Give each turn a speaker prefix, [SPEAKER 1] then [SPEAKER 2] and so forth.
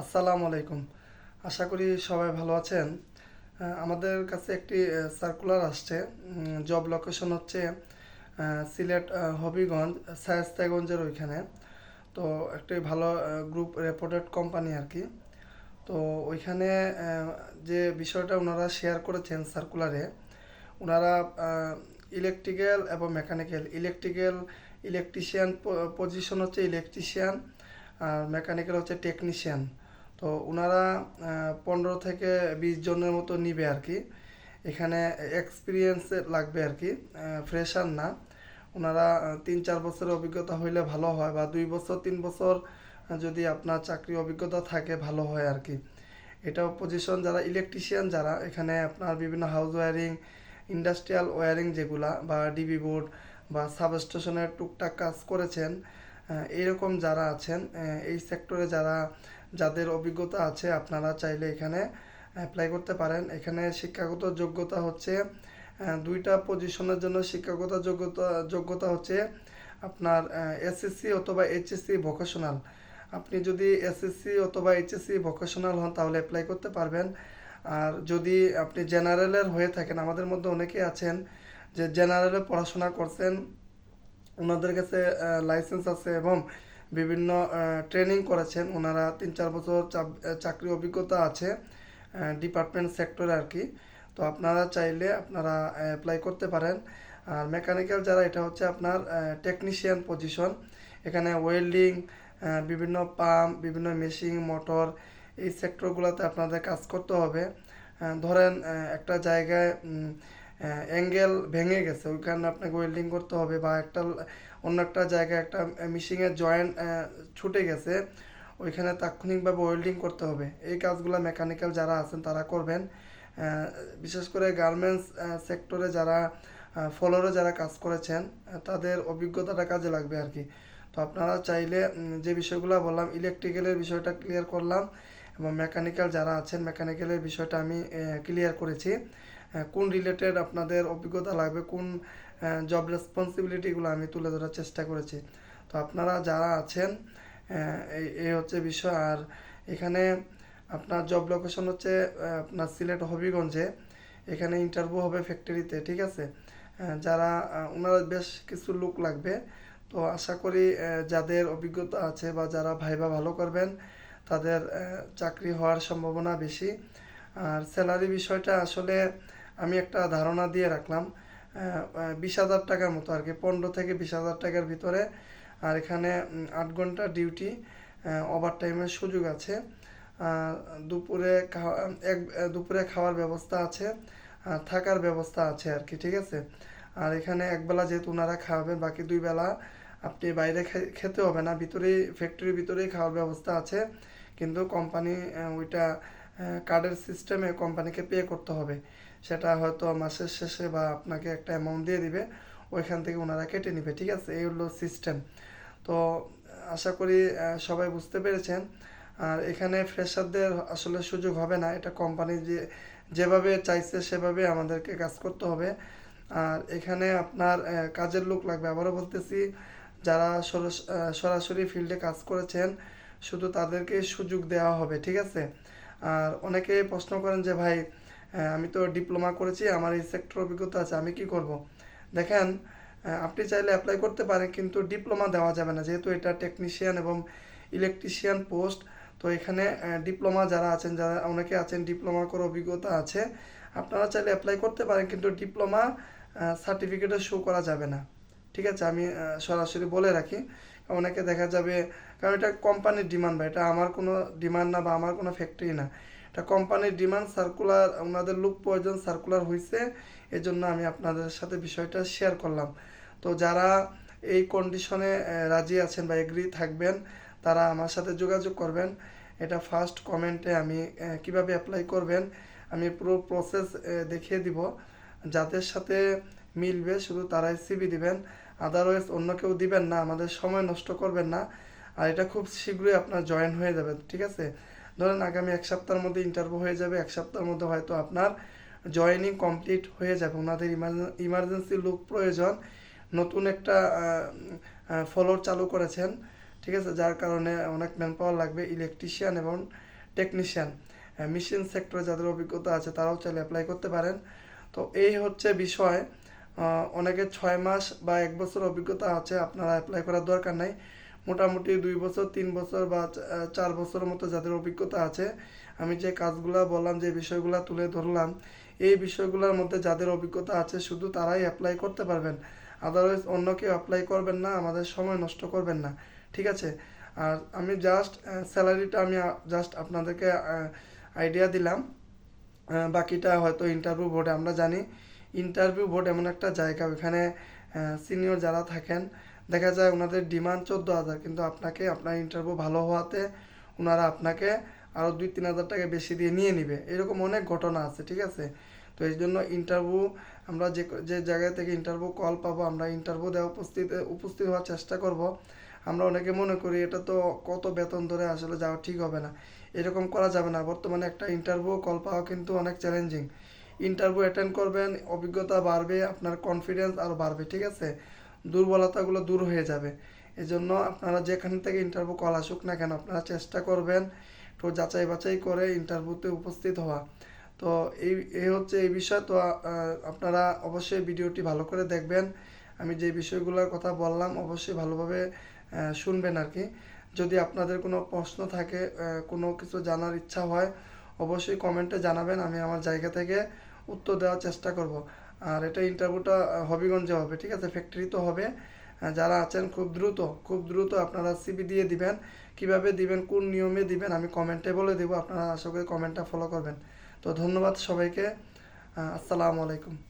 [SPEAKER 1] আসসালামু আলাইকুম। আশা করি সবাই ভালো আছেন। আমাদের কাছে একটি সার্কুলার আসছে। জব লোকেশন হচ্ছে সিলেট হবিগঞ্জ শায়েস্তাগঞ্জের ওইখানে। তো একটি ভালো গ্রুপ রেপুটেড কোম্পানি আর কি। তো ওইখানে যে বিষয়টা ওনারা শেয়ার করেছেন সার্কুলারে ওনারা ইলেকট্রিক্যাল এবং মেকানিক্যাল ইলেকট্রিক্যাল ইলেকট্রিশিয়ান পজিশন হচ্ছে ইলেকট্রিশিয়ান আর মেকানিক্যাল হচ্ছে টেকনিশিয়ান তো ওনারা পনেরো থেকে বিশ জনের মতো নিবে আর কি। এখানে এক্সপিরিয়েন্স লাগবে আর কি ফ্রেশার না। ওনারা তিন চার বছরের অভিজ্ঞতা হইলে ভালো হয় বা দুই বছর তিন বছর যদি আপনার চাকরি অভিজ্ঞতা থাকে ভালো হয় আর কি। এটা পজিশন যারা ইলেকট্রিশিয়ান যারা এখানে আপনার বিভিন্ন হাউস ওয়ারিং ইন্ডাস্ট্রিয়াল ওয়ারিং যেগুলা বা ডিবি বোর্ড বা সাবস্টেশনের টুকটাক কাজ করেছেন আহ, এইরকম যারা আছেন এই সেক্টরে যারা যাদের অভিজ্ঞতা আছে, আপনারা চাইলে এখানে অ্যাপ্লাই করতে পারেন। এখানে শিক্ষাগত যোগ্যতা হচ্ছে দুইটা পজিশনের জন্য শিক্ষাগত যোগ্যতা যোগ্যতা হচ্ছে আপনার এসএসসি অথবা এইচএসসি ভোকেশনাল আপনি যদি এসএসসি অথবা এইচএসসি ভোকেশনাল হন, তাহলে অ্যাপ্লাই করতে পারবেন। আর যদি আপনি জেনারেলের হয়ে থাকেন, আমাদের মধ্যে অনেকেই আছেন যে জেনারেলে পড়াশোনা করছেন, ওনাদের কাছে লাইসেন্স আছে এবং বিভিন্ন ট্রেনিং করেছেন ওনারা তিন চার বছর চাকরি অভিজ্ঞতা আছে ডিপার্টমেন্ট সেক্টরে আর কি। তো আপনারা চাইলে আপনারা অ্যাপ্লাই করতে পারেন। আর মেকানিক্যাল যারা, এটা হচ্ছে আপনার টেকনিশিয়ান পজিশন এখানে ওয়েল্ডিং বিভিন্ন পাম্প বিভিন্ন মেশিন মোটর এই সেক্টরগুলোতে আপনাদের কাজ করতে হবে। ধরেন একটা জায়গায় অ্যাঙ্গেল ভেঙে গেছে। ওইখানে আপনাকে ওয়েল্ডিং করতে হবে বা একটা অন্য একটা জায়গায় একটা মিশিংয়ের জয়েন্ট ছুটে গেছে, ওইখানে তাৎক্ষণিকভাবে ওয়েল্ডিং করতে হবে। এই কাজগুলো মেকানিক্যাল যারা আছেন তারা করবেন। বিশেষ করে গার্মেন্টস সেক্টরে যারা ফলোরে যারা কাজ করেছেন তাদের অভিজ্ঞতাটা কাজে লাগবে আর কি। তো আপনারা চাইলে যে বিষয়গুলো বললাম ইলেকট্রিক্যালের বিষয়টা ক্লিয়ার করলাম এবং মেকানিক্যাল যারা আছেন মেকানিক্যালের বিষয়টা আমি ক্লিয়ার করেছি। কোন রিলেটেড আপনাদের অভিজ্ঞতা লাগবে, কোন জব রেসপন্সিবিলিটিগুলো আমি তুলে ধরার চেষ্টা করেছি। তো আপনারা যারা আছেন এই হচ্ছে বিষয়। আর এখানে আপনার জব লোকেশন হচ্ছে আপনার সিলেট হবিগঞ্জে। এখানে ইন্টারভিউ হবে ফ্যাক্টরিতে ঠিক আছে? যারা ওনারা বেশ কিছু লোক লাগবে। তো আশা করি যাদের অভিজ্ঞতা আছে বা যারা ভাইবা ভালো করবেন, তাদের চাকরি হওয়ার সম্ভাবনা বেশি। আর স্যালারি বিষয়টা আসলে আমি একটা ধারণা দিয়ে রাখলাম বিশ হাজার টাকার মতো আর কি, পনেরো থেকে বিশ হাজার টাকার ভিতরে। আর এখানে আট ঘণ্টা ডিউটি ওভার টাইমের সুযোগ আছে। দুপুরে এক দুপুরে খাওয়ার ব্যবস্থা আছে, আর থাকার ব্যবস্থা আছে আর কি, ঠিক আছে? আর এখানে একবেলা যেহেতু ওনারা খাওয়াবেন, বাকি দুই বেলা আপনি বাইরে খেতে হবে না, ভিতরেই ফ্যাক্টরির ভিতরেই খাওয়ার ব্যবস্থা আছে। কিন্তু কোম্পানি ওইটা কার্ডের সিস্টেমে কোম্পানিকে পে করতে হবে। সেটা হয়তো মাসের শেষে বা আপনাকে একটা অ্যামাউন্ট দিয়ে দিবে, ওইখান থেকে ওনারা কেটে নেবে, ঠিক আছে? এই হলো সিস্টেম তো, আশা করি সবাই বুঝতে পেরেছেন। আর এখানে ফ্রেশারদের আসলে সুযোগ হবে না। এটা কোম্পানি যে, যেভাবে চাইছে, সেভাবে আমাদেরকে কাজ করতে হবে। আর এখানে আপনার কাজের লোক লাগবে। আবারও বলতেছি, যারা সরাসরি ফিল্ডে কাজ করেছেন, শুধু তাদেরকে সুযোগ দেওয়া হবে, ঠিক আছে? আর অনেকে প্রশ্ন করেন যে, ভাই আমি তো ডিপ্লোমা করেছি, আমার এই সেক্টর অভিজ্ঞতা আছে, আমি কি করব? দেখেন আপনি চাইলে অ্যাপ্লাই করতে পারেন, কিন্তু ডিপ্লোমা দেওয়া যাবে না, যেহেতু এটা টেকনিশিয়ান এবং ইলেকট্রিশিয়ান পোস্ট তো এখানে ডিপ্লোমা যারা আছেন, যারা অনেকে আছেন, ডিপ্লোমা করে অভিজ্ঞতা আছে, আপনারা চাইলে অ্যাপ্লাই করতে পারেন, কিন্তু ডিপ্লোমা সার্টিফিকেটে শো করা যাবে না। ঠিক আছে, আমি সরাসরি বলে রাখি। অনেকে দেখা যাবে। কারণ এটা কোম্পানির ডিমান্ড বা এটা আমার কোনো ডিমান্ড না বা আমার কোনো ফ্যাক্টরি না। এটা কোম্পানির ডিমান্ড সার্কুলার ওনাদের লুক প্রয়োজন সার্কুলার হয়েছে এজন্য আমি আপনাদের সাথে বিষয়টা শেয়ার করলাম। তো যারা এই কন্ডিশনে রাজি আছেন বা এগ্রি থাকবেন, তারা আমার সাথে যোগাযোগ করবেন। এটা ফার্স্ট কমেন্টে আমি কীভাবে অ্যাপ্লাই করবেন, আমি পুরো প্রসেস দেখিয়ে দিব। যাদের সাথে মিলবে, শুধু তারাই সিবি দিবেন। আদারওয়াইজ অন্য কেউ দিবেন না, আমাদের সময় নষ্ট করবেন না। আর এটা খুব শীঘ্রই আপনার জয়েন হয়ে যাবে, ঠিক আছে? ধরেন আগামী এক সপ্তাহের মধ্যে ইন্টারভিউ হয়ে যাবে, এক সপ্তাহের মধ্যে হয়তো আপনার জয়েনিং কমপ্লিট হয়ে যাবে। ওনাদের ইমার্জেন্সি লুক প্রয়োজন। নতুন একটা ফলোর চালু করেছেন, ঠিক আছে? যার কারণে অনেক ম্যান পাওয়ার লাগবে ইলেকট্রিশিয়ান এবং টেকনিশিয়ান মেশিন সেক্টরে যাদের অভিজ্ঞতা আছে, তারাও চাইলে অ্যাপ্লাই করতে পারেন। তো এই হচ্ছে বিষয়। অনেকের ছয় মাস বা এক বছর অভিজ্ঞতা আছে, আপনারা অ্যাপ্লাই করার দরকার নাই। মোটামুটি দুই বছর, তিন বছর বা চার বছর মতো যাদের অভিজ্ঞতা আছে, আমি যে কাজগুলো বললাম, যে বিষয়গুলো তুলে ধরলাম, এই বিষয়গুলোর মধ্যে যাদের অভিজ্ঞতা আছে, শুধু তারাই অ্যাপ্লাই করতে পারবেন। আদারওয়াইজ অন্য কেউ অ্যাপ্লাই করবেন না, আমাদের সময় নষ্ট করবেন না। ঠিক আছে? আর আমি জাস্ট স্যালারিটা আমি জাস্ট আপনাদেরকে আইডিয়া দিলাম। বাকিটা হয়তো ইন্টারভিউ বোর্ডে আমরা জানি। ইন্টারভিউ বোর্ড এমন একটা জায়গা ওখানে সিনিয়র যারা থাকেন, দেখা যায় ওনাদের ডিমান্ড চোদ্দ হাজার, কিন্তু আপনাকে আপনার ইন্টারভিউ ভালো হওয়াতে ওনারা আপনাকে আরও দুই তিন হাজার টাকা বেশি দিয়ে নিয়ে নিবে। এরকম অনেক ঘটনা আছে, ঠিক আছে? তো এই জন্য ইন্টারভিউ আমরা যে যে জায়গা থেকে ইন্টারভিউ কল পাবো, আমরা ইন্টারভিউ দেওয়া উপস্থিত উপস্থিত হওয়ার চেষ্টা করব। আমরা অনেকে মনে করি এটা তো কত বেতন ধরে আসলে যাওয়া ঠিক হবে না। এরকম করা যাবে না। বর্তমানে একটা ইন্টারভিউ কল পাওয়া কিন্তু অনেক চ্যালেঞ্জিং ইন্টারভিউ অ্যাটেন্ড করবেন, অভিজ্ঞতা বাড়বে, আপনার কনফিডেন্স আরও বাড়বে, ঠিক আছে? দুর্বলতাগুলো দূর হয়ে যাবে। এজন্য আপনারা যেখান থেকে ইন্টারভিউ কল আসুক না কেন, আপনারা চেষ্টা করবেন একটু যাচাই বাছাই করে ইন্টারভিউতে উপস্থিত হওয়া। তো এই এই হচ্ছে এই বিষয়। তো আপনারা অবশ্যই ভিডিওটি ভালো করে দেখবেন। আমি যে বিষয়গুলোর কথা বললাম, অবশ্যই ভালোভাবে শুনবেন আর কি যদি আপনাদের কোনো প্রশ্ন থাকে কোনো কিছু জানার ইচ্ছা হয় অবশ্যই কমেন্টে জানাবেন, আমি আমার জায়গা থেকে উত্তর দেওয়ার চেষ্টা করব। আর এটা ইন্টারভিউটা হবিগঞ্জে হবে, ঠিক আছে? ফ্যাক্টরি তো হবে। যারা আছেন, খুব দ্রুত খুব দ্রুত আপনারা সিবি দিয়ে দিবেন। কীভাবে দিবেন, কোন নিয়মে দিবেন, আমি কমেন্টে বলে দেবো। আপনারা আশা করি কমেন্টটা ফলো করবেন। তো ধন্যবাদ সবাইকে। আসসালামু আলাইকুম।